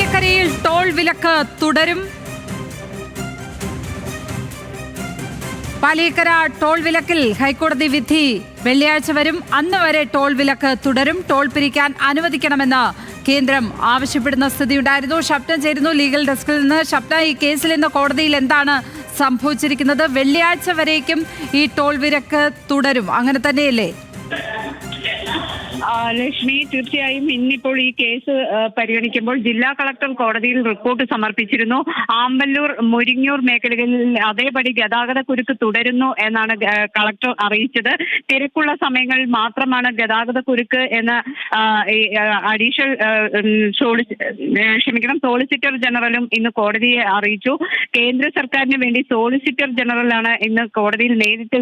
കൊടകരയിൽ toll വിലക്ക് തുടരും. Paliyekkara toll വിലക്കിൽ ഹൈക്കോടതി വിധി വെള്ളിയാഴ്ച വരും. അന്ന് വരെ ടോൾ വിലക്ക് തുടരും. ടോൾ പിരിക്കാൻ അനുവദിക്കണമെന്ന് കേന്ദ്രം ആവശ്യപ്പെടുന്ന സ്ഥിതിയുണ്ടായിരുന്നു. ഷപ്ന ചേരുന്നു ലീഗൽ ഡെസ്കിൽ നിന്ന്. ഷപ്ന ഈ കേസിൽ ഇന്ന് കോടതിയിൽ എന്താണ് സംഭവിച്ചിരിക്കുന്നത്? വെള്ളിയാഴ്ച വരേക്കും ഈ ടോൾ വിലക്ക് തുടരും. അങ്ങനെ തന്നെയല്ലേ? ലക്ഷ്മി തീർച്ചയായും ഇന്നിപ്പോൾ ഈ കേസ് പരിഗണിക്കുമ്പോൾ ജില്ലാ കളക്ടർ കോടതിയിൽ റിപ്പോർട്ട് സമർപ്പിച്ചിരുന്നു. ആമ്പല്ലൂർ മുരിങ്ങൂർ മേഖലകളിൽ അതേപടി ഗതാഗത കുരുക്ക് തുടരുന്നു എന്നാണ് കളക്ടർ അറിയിച്ചത്. തിരക്കുള്ള സമയങ്ങളിൽ മാത്രമാണ് ഗതാഗത കുരുക്ക് എന്ന അഡീഷണൽ ക്ഷമിക്കണം സോളിസിറ്റർ ജനറലും ഇന്ന് കോടതിയെ അറിയിച്ചു. കേന്ദ്ര സർക്കാരിന് വേണ്ടി സോളിസിറ്റർ ജനറലാണ് ഇന്ന് കോടതിയിൽ നേരിട്ട്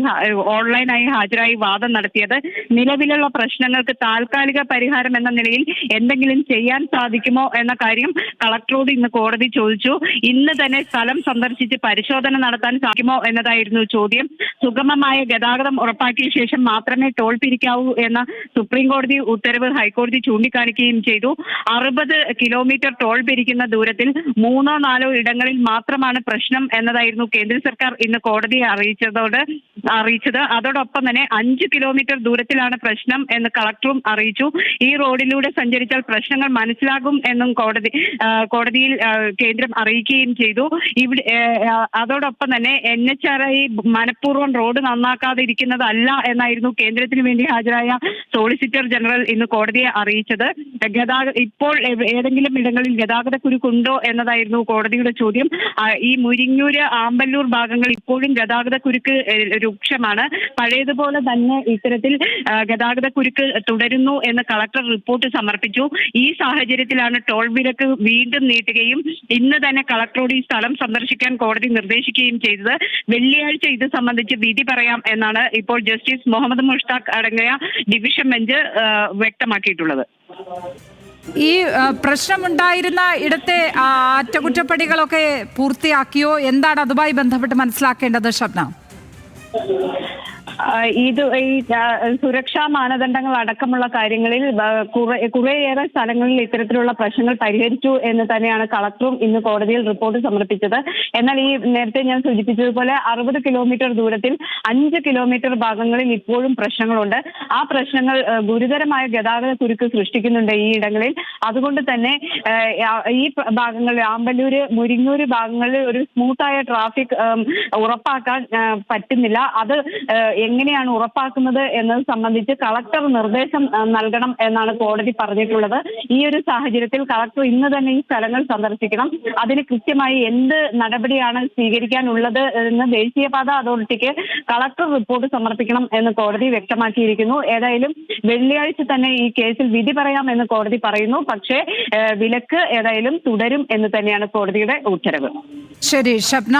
ഓൺലൈനായി ഹാജരായി വാദം നടത്തിയത്. നിലവിലുള്ള പ്രശ്നങ്ങൾക്ക് താൽക്കാലിക പരിഹാരം എന്ന നിലയിൽ എന്തെങ്കിലും ചെയ്യാൻ സാധിക്കുമോ എന്ന കാര്യം കളക്ടറോട് ഇന്ന് കോടതി ചോദിച്ചു. ഇന്ന് തന്നെ സ്ഥലം സന്ദർശിച്ച് പരിശോധന നടത്താൻ സാധിക്കുമോ എന്നതായിരുന്നു ചോദ്യം. സുഗമമായ ഗതാഗതം ഉറപ്പാക്കിയ ശേഷം മാത്രമേ ടോൾ പിരിക്കാവൂ എന്ന സുപ്രീം കോടതി ഉത്തരവ് ഹൈക്കോടതി ചൂണ്ടിക്കാണിക്കുകയും ചെയ്തു. അറുപത് കിലോമീറ്റർ ടോൾ പിരിക്കുന്ന ദൂരത്തിൽ മൂന്നോ നാലോ ഇടങ്ങളിൽ മാത്രമാണ് പ്രശ്നം എന്നതായിരുന്നു കേന്ദ്ര സർക്കാർ ഇന്ന് കോടതിയെ അറിയിച്ചതോട് അറിയിച്ചത്. അതോടൊപ്പം തന്നെ അഞ്ച് കിലോമീറ്റർ ദൂരത്തിലാണ് പ്രശ്നം എന്ന് കളക്ടറും അറിയിച്ചു. ഈ റോഡിലൂടെ സഞ്ചരിച്ചാൽ പ്രശ്നങ്ങൾ മനസ്സിലാകും എന്നും കോടതി കോടതിയിൽ കേന്ദ്രം അറിയിക്കുകയും ചെയ്തു. ഇവിടെ അതോടൊപ്പം തന്നെ എൻ എച്ച് ആർ ഐ മനഃപൂർവം റോഡ് നന്നാക്കാതെ ഇരിക്കുന്നതല്ല എന്നായിരുന്നു കേന്ദ്രത്തിന് വേണ്ടി ഹാജരായ സോളിസിറ്റർ ജനറൽ ഇന്ന് കോടതിയെ അറിയിച്ചത്. ഗതാഗത ഇപ്പോൾ ഏതെങ്കിലും ഇടങ്ങളിൽ ഗതാഗത കുരുക്കുണ്ടോ എന്നതായിരുന്നു കോടതിയുടെ ചോദ്യം. ഈ മുരിങ്ങൂര് ആമ്പല്ലൂർ ഭാഗങ്ങൾ ഇപ്പോഴും ഗതാഗത കുരുക്ക് രൂക്ഷമാണ്. പഴയതുപോലെ തന്നെ ഇത്തരത്തിൽ ഗതാഗത കുരുക്ക് തുടരുന്നു എന്ന് കളക്ടർ റിപ്പോർട്ട് സമർപ്പിച്ചു. ഈ സാഹചര്യത്തിലാണ് ടോൾ വിലക്ക് വീണ്ടും നീട്ടുകയും ഇന്ന് തന്നെ കളക്ടറോട് ഈ സ്ഥലം സന്ദർശിക്കാൻ കോടതി നിർദ്ദേശിക്കുകയും ചെയ്തത്. വെള്ളിയാഴ്ച ഇത് സംബന്ധിച്ച് വിധി പറയാം എന്നാണ് ഇപ്പോൾ ജസ്റ്റിസ് മുഹമ്മദ് മുഷ്താഖ് അടങ്ങിയ ഡിവിഷൻ ബെഞ്ച് വ്യക്തമാക്കിയിട്ടുള്ളത്. ഈ പ്രശ്നമുണ്ടായിരുന്ന ഇടത്തെ അറ്റകുറ്റപ്പണികളൊക്കെ പൂർത്തിയാക്കിയോ? എന്താണ് അതുമായി ബന്ധപ്പെട്ട് മനസ്സിലാക്കേണ്ടത് ഷബ്ന? ഇത് ഈ സുരക്ഷാ മാനദണ്ഡങ്ങൾ അടക്കമുള്ള കാര്യങ്ങളിൽ കുറേയേറെ സ്ഥലങ്ങളിൽ ഇത്തരത്തിലുള്ള പ്രശ്നങ്ങൾ പരിഹരിച്ചു എന്ന് തന്നെയാണ് കളക്ടറും ഇന്ന് കോടതിയിൽ റിപ്പോർട്ട് സമർപ്പിച്ചത്. എന്നാൽ ഈ നേരത്തെ ഞാൻ സൂചിപ്പിച്ചതുപോലെ അറുപത് കിലോമീറ്റർ ദൂരത്തിൽ അഞ്ച് കിലോമീറ്റർ ഭാഗങ്ങളിൽ ഇപ്പോഴും പ്രശ്നങ്ങളുണ്ട്. ആ പ്രശ്നങ്ങൾ ഗുരുതരമായ ഗതാഗത കുരുക്ക് സൃഷ്ടിക്കുന്നുണ്ട് ഈ ഇടങ്ങളിൽ. അതുകൊണ്ട് തന്നെ ഈ ഭാഗങ്ങളിൽ ആമ്പല്ലൂര് മുരിങ്ങൂര് ഭാഗങ്ങളിൽ ഒരു സ്മൂത്തായ ട്രാഫിക് ഉറപ്പാക്കാൻ പറ്റുന്നില്ല. അത് എങ്ങനെയാണ് ഉറപ്പാക്കുന്നത് എന്നത് സംബന്ധിച്ച് കളക്ടർ നിർദ്ദേശം നൽകണം എന്നാണ് കോടതി പറഞ്ഞിട്ടുള്ളത്. ഈ ഒരു സാഹചര്യത്തിൽ കളക്ടർ ഇന്ന് തന്നെ ഈ സ്ഥലങ്ങൾ സന്ദർശിക്കണം. അതിന് കൃത്യമായി എന്ത് നടപടിയാണ് സ്വീകരിക്കാനുള്ളത് എന്ന് ദേശീയപാത അതോറിറ്റിക്ക് കളക്ടർ റിപ്പോർട്ട് സമർപ്പിക്കണം എന്ന് കോടതി വ്യക്തമാക്കിയിരിക്കുന്നു. ഏതായാലും വെള്ളിയാഴ്ച തന്നെ ഈ കേസിൽ വിധി പറയാമെന്ന് കോടതി പറയുന്നു. പക്ഷേ വിലക്ക് ഏതായാലും തുടരും എന്ന് തന്നെയാണ് കോടതിയുടെ ഉത്തരവ്. ശരി ഷബ്ന